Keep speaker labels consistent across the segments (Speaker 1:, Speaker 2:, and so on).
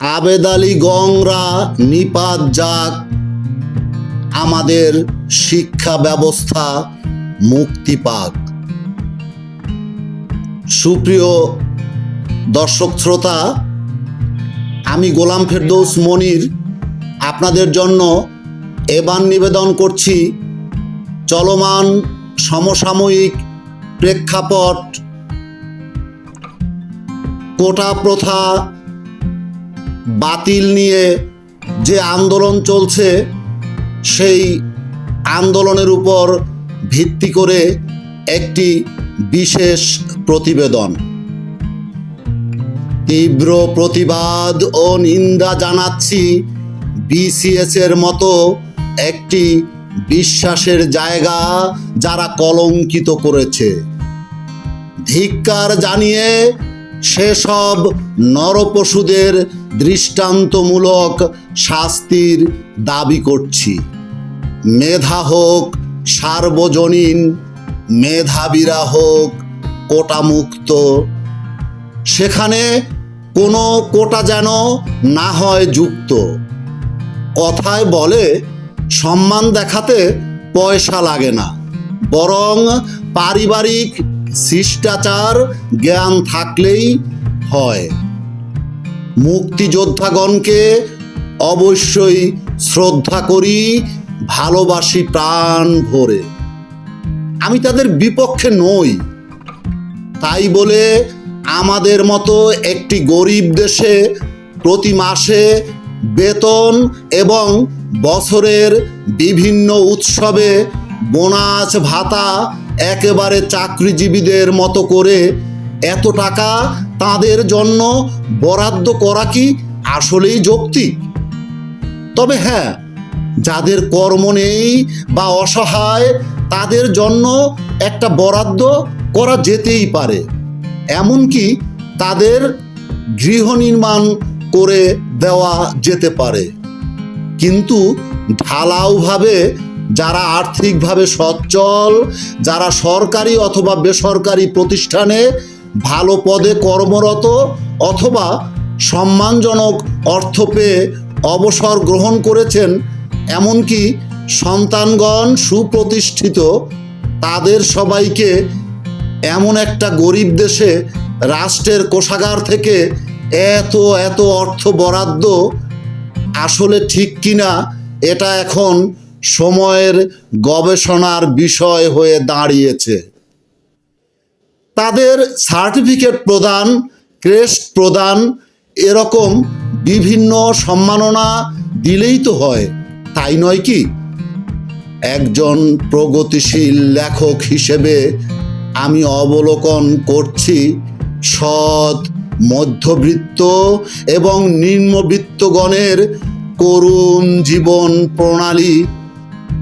Speaker 1: আবেদ আলী গংরা নিপাত যাক। আমাদের শিক্ষা ব্যবস্থা মুক্তি পাক। সুপ্রিয় দর্শক শ্রোতা, আমি গোলাম ফেরদৌস মনির। আপনাদের জন্য এবার নিবেদন করছি চলমান সমসাময়িক প্রেক্ষাপট। কোটা প্রথা বাতিল নিয়ে যে আন্দোলন চলছে, সেই আন্দোলনের উপর ভিত্তি করে একটি বিশেষ প্রতিবেদন। তীব্র প্রতিবাদ ও নিন্দা জানাচ্ছি বিসিএস এর মতো একটি বিশ্বাসের জায়গা যারা কলঙ্কিত করেছে। ধিক্কার জানিয়ে সেসব নরপশুদের দৃষ্টান্তমূলক শাস্তির দাবি করছি। মেধা হোক, সার্বজনীন, মেধাবীরা হোক, কোটামুক্ত। সেখানে কোনো কোটা যেন না হয় যুক্ত। কথায় বলে সম্মান দেখাতে পয়সা লাগে না, বরং পারিবারিক শিষ্টাচার জ্ঞান থাকলেই হয়। মুক্তিযোদ্ধাগণকে অবশ্যই শ্রদ্ধা করি, ভালোবাসি প্রাণ ভরে। আমি তাদের বিপক্ষে নই। তাই বলে আমাদের মতো একটি গরিব দেশে প্রতি মাসে বেতন এবং বছরের বিভিন্ন উৎসবে বোনাস ভাতা একেবারে চাকরিজীবীদের মতো করে এত টাকা তাদের জন্য বরাদ্দ করা কি আসলেই যৌক্তিক? তবে হ্যাঁ যাদের কর্ম নেই বা অসহায়, তাদের জন্য একটা বরাদ্দ করা যেতেই পারে। এমনকি তাদের গৃহ নির্মাণ করে দেওয়া যেতে পারে। কিন্তু ঢালাওভাবে যারা আর্থিকভাবে সচ্ছল, যারা সরকারি অথবা বেসরকারি প্রতিষ্ঠানে ভালো পদে কর্মরত অথবা সম্মানজনক অর্থ পেয়ে অবসর গ্রহণ করেছেন, এমনকি সন্তানগণ সুপ্রতিষ্ঠিত, তাদের সবাইকে এমন একটা গরিব দেশে রাষ্ট্রের কোষাগার থেকে এত এত অর্থ বরাদ্দ আসলে ঠিক কিনা, এটা এখন সময়ের গবেষণার বিষয় হয়ে দাঁড়িয়েছে। তাদের সার্টিফিকেট প্রদান, ক্রেস্ট প্রদান এরকম বিভিন্ন সম্মাননা দিলেই তো হয়, তাই নয় কি? একজন প্রগতিশীল লেখক হিসেবে আমি অবলোকন করছি সৎ, মধ্যবিত্ত এবং নিম্নবৃত্তগণের করুণ জীবন প্রণালী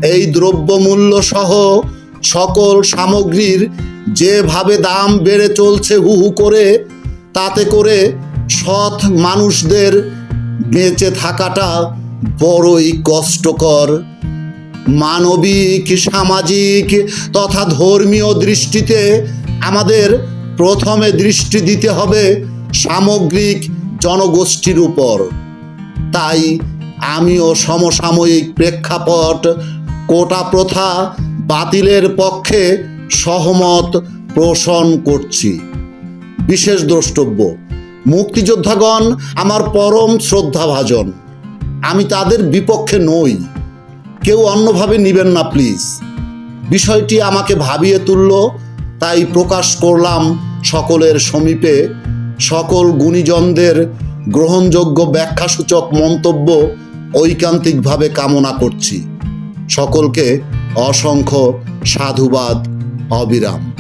Speaker 1: এই দ্রব্যমূল্য সহ সকল সামগ্রীর যেভাবে দাম বেড়ে চলছে হু হু করে, তাতে করে সৎ মানুষদের বেঁচে থাকাটা বড়ই কষ্টকর। মানবিক, সামাজিক তথা ধর্মীয় দৃষ্টিতে আমাদের প্রথমে দৃষ্টি দিতে হবে সামগ্রিক জনগোষ্ঠীর উপর। তাই আমিও সমসাময়িক প্রেক্ষাপট কোটা প্রথা বাতিলের পক্ষে সহমত পোষণ করছি। বিশেষ দ্রষ্টব্য, মুক্তিযোদ্ধাগণ আমার পরম শ্রদ্ধাভাজন। আমি তাদের বিপক্ষে নই। কেউ অন্যভাবে নিবেন না, প্লিজ। বিষয়টি আমাকে ভাবিয়ে তুলল, তাই প্রকাশ করলাম সকলের সমীপে সকল গুণীজনদের গ্রহণযোগ্য ব্যাখ্যাসূচক মন্তব্য ঐকান্তিকভাবে কামনা করছি। সকলকে অসংখ্য সাধুবাদ অবিরাম।